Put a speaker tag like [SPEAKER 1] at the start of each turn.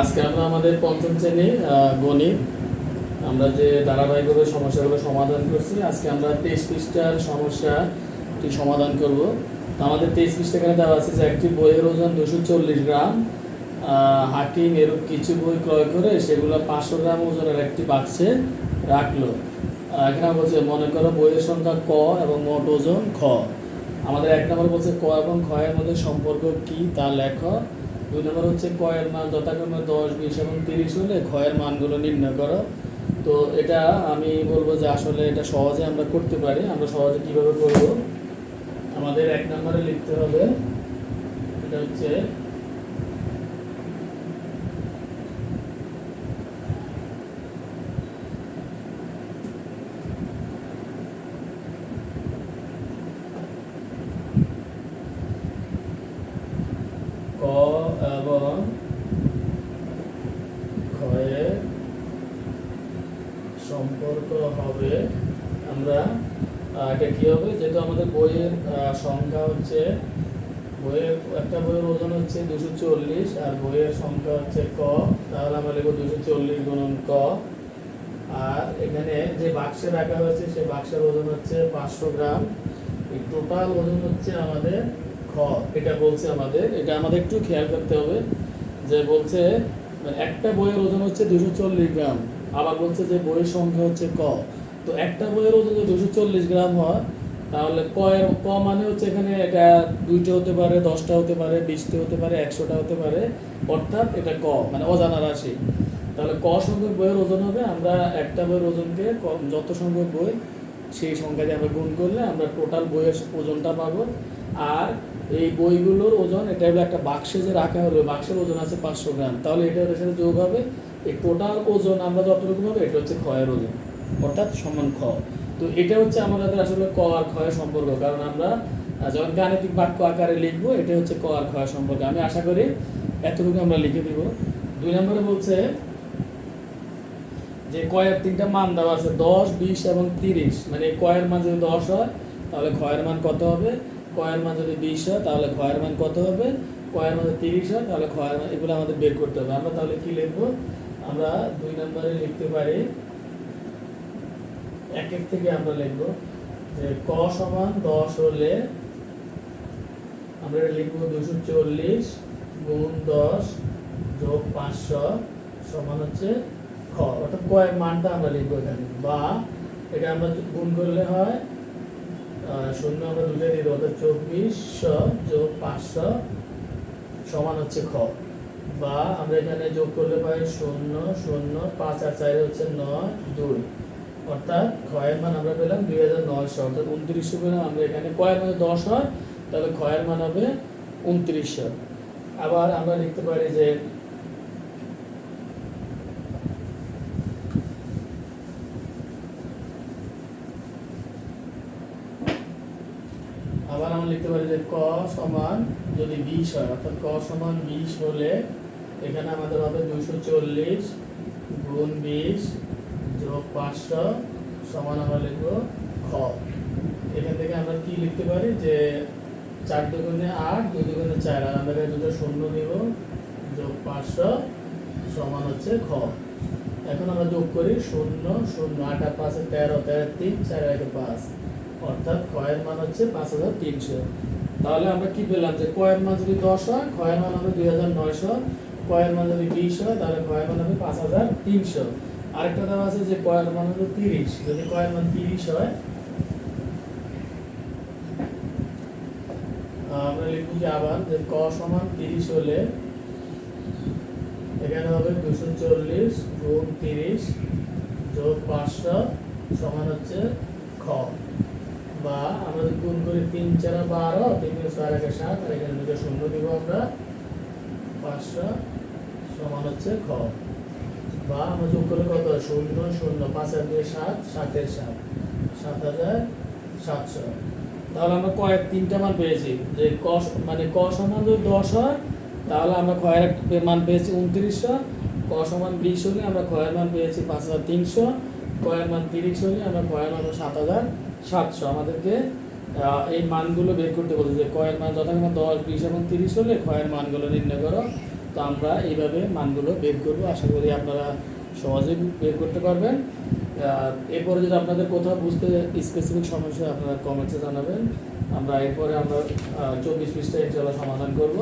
[SPEAKER 1] আজকে আমরা আমাদের পঞ্চম শ্রেণি গণিত। আমরা যে ধারাবাহিকভাবে সমস্যাগুলো সমাধান করছি, আজকে আমরা তেইশ পৃষ্ঠার সমস্যাটি সমাধান করব। আমাদের তেইশ পৃষ্ঠা এখানে দেওয়া আছে যে একটি বইয়ের ওজন দুশো চল্লিশ গ্রাম হাকিম এরূপ কিছু বই ক্রয় করে সেগুলো পাঁচশো গ্রাম ওজনের একটি বাক্সে রাখল। এখানে বলছে, মনে করো বইয়ের সংখ্যা ক এবং মোট ওজন খ। আমাদের এক নম্বর বলছে ক এবং খ এর মধ্যে সম্পর্ক কি তা লেখ। দুই নম্বর হচ্ছে কয়ের মান, যথাক্রমে দশ, বিশ এবং তিরিশ হলে ঘয়ের মানগুলো নির্ণয় করো। তো এটা আমি বলব যে আসলে এটা সহজে আমরা করতে পারি। আমরা সহজে কীভাবে করব? আমাদের এক নম্বরে লিখতে হবে, এটা হচ্ছে ক এবং ক্ষয়ের সম্পর্ক হবে। আমরা এটা কি হবে? যেহেতু আমাদের বইয়ের সংখ্যা হচ্ছে, বইয়ের, একটা বইয়ের ওজন হচ্ছে দুশো চল্লিশ আর বইয়ের সংখ্যা হচ্ছে ক, তাহলে আমরা লিখব দুশো চল্লিশ গুণন ক। আর এখানে যে বাক্সে রাখা হয়েছে, সেই বাক্সের ওজন হচ্ছে পাঁচশো গ্রাম। এই টোটাল ওজন হচ্ছে আমাদের খ, এটা বলছে আমাদের, এটা আমাদের একটু খেয়াল করতে হবে, যে বলছে মানে একটা বইয়ের ওজন হচ্ছে দুশো চল্লিশ গ্রাম, আবার বলছে যে বইয়ের সংখ্যা হচ্ছে ক। তো একটা বইয়ের ওজন যদি দুশো চল্লিশ গ্রাম হয়, তাহলে ক এর, ক মানে হচ্ছে এখানে এটা দুইটা হতে পারে, দশটা হতে পারে, বিশটা হতে পারে, একশোটা হতে পারে, অর্থাৎ এটা ক মানে অজানা রাশি। তাহলে ক সংখ্যক বইয়ের ওজন হবে, আমরা একটা বইয়ের ওজনকে যত সংখ্যক বই, সেই সংখ্যা দিয়ে আমরা গুণ করলে আমরা টোটাল বইয়ের ওজনটা পাবো। আর এই বইগুলোর ওজন, এটা হলো একটা বাক্সে যে রাখা হলো, বাক্সের ওজন আছে পাঁচশো গ্রাম। তাহলে এটা ওদের সাথে যোগ হবে, এই টোটাল ওজন আমরা যতটুকু হবে এটা হচ্ছে ক্ষয়ের ওজন, অর্থাৎ সমান খ। তো এটা হচ্ছে আমাদের আসলে ক আর ক্ষয়ের সম্পর্ক, কারণ আমরা যখন গাণিতিক বাক্য আকারে লিখব, এটা হচ্ছে ক আর ক্ষয়ের সম্পর্ক। আমি আশা করি এতটুকু আমরা লিখে দিব। দুই নম্বরে বলছে যে কয়ের তিনটা মান দেওয়া আছে, দশ, বিশ এবং তিরিশ। মানে কয়ের মান যদি দশ হয়, তাহলে ক্ষয়ের মান কত হবে? কয়ের মান যদি বিশ হয়, তাহলে ক্ষয়ের মান কত হবে? কয়ের মান তিরিশ হয়, তাহলে ক্ষয়ের মান, এগুলো আমাদের বের করতে হবে। আমরা তাহলে কি লিখব? আমরা দুই নম্বরে লিখতে পারি, এক এক থেকে আমরা লিখব যে ক সমান দশ হলে আমরা লিখব দুশো চল্লিশ গুণ দশ যোগ পাঁচশো সমান হচ্ছে খ। অর্থাৎ কয়ের মানটা আমরা লিখব এখানে। বা এটা আমরা গুণ করলে হয় শূন্য আমরা দুটো দেবো অর্থাৎ চব্বিশশো যোগ পাঁচশো সমান হচ্ছে খ। বা আমরা এখানে যোগ করলে পাই শূন্য শূন্য, পাঁচ আর চার হচ্ছে নয়, দুই। অর্থাৎ ক্ষয়ের মান আমরা পেলাম দুই হাজার নয়শো, অর্থাৎ উনত্রিশশো পেলাম আমরা এখানে। কয়ের মানে দশ হয়, তাহলে ক্ষয়ের মান হবে উনত্রিশশো আবার আমরা লিখতে পারি যে আবার আমরা লিখতে পারি যে ক সমান যদি বিশ হয়, অর্থাৎ ক সমান বিশ হলে এখানে আমাদের হবে দুশো চল্লিশ গুণ বিশ যোগ পাঁচশো সমান আমরা লিখব খ। এখান থেকে আমরা কি লিখতে পারি যে চার দুগুণে আট, দুই দুগুণে চার, আর আমরা দুটো শূন্য দিব যোগ পাঁচশো সমান হচ্ছে খ। এখন আমরা যোগ করি শূন্য শূন্য, আট আর পাঁচে তেরো তেরো তিন, চার, একে, পাঁচ। অর্থাৎ ক্ষয়ের মান হচ্ছে পাঁচ হাজার তিনশো। তাহলে আমরা কি পেলাম? যে কয়ের মান যদি দশ হয় ক্ষয়ের মান হবে দুই হাজার নয়শো। কয়ের মান যদি বিশ হয়, তাহলে কয়ের মান হবে পাঁচ হাজার তিনশো। আরেকটা দেওয়া আছে যে কয়ের মান হবে তিরিশ। যদি কয়ের মান তিরিশ হয়, আমরা লিখব যে আবার যে ক সমান তিরিশ হলে এখানে হবে দুশো চল্লিশ গুণ তিরিশ যোগ পাঁচশো সমান হচ্ছে খ। বা আমরা যদি গুণ করি তিন চার বারো, তিন চার একে সাত, আর এখানে দুটো শূন্য দিব আমরা। পাঁচশো সমান হচ্ছে খ। বা আমরা যোগ করলে কত? শূন্য শূন্য, পাঁচ আর দুই সাত, সাতের সাত। সাত হাজার সাতশো। তাহলে আমরা কয়েক তিনটা মান পেয়েছি। যে ক মানে ক সমান যদি দশ হয়, তাহলে আমরা ক্ষয়ের একটা মান পেয়েছি উনত্রিশশো। ক সমান বিশ হলে আমরা ক্ষয়ের মান পেয়েছি পাঁচ হাজার তিনশো। কয়ের মান তিরিশ হলে আমরা ক্ষয়ের মান সাত হাজার সাতশো আমাদেরকে এই মানগুলো বের করতে বলেছে যে কয়ের মান যথাক্রমে দশ, বিশ এবং তিরিশ হলে ক্ষয়ের মানগুলো নির্ণয় করো। তো আমরা এইভাবে মানগুলো বের করব। আশা করি আপনারা সহজে বের করতে পারবেন। এরপরে যদি আপনাদের কোথাও বুঝতে স্পেসিফিক সমস্যা আপনারা কমেন্টসে জানাবেন। আমরা এরপরে আমরা চব্বিশ পৃষ্ঠা ইনশাল্লাহ সমাধান করব।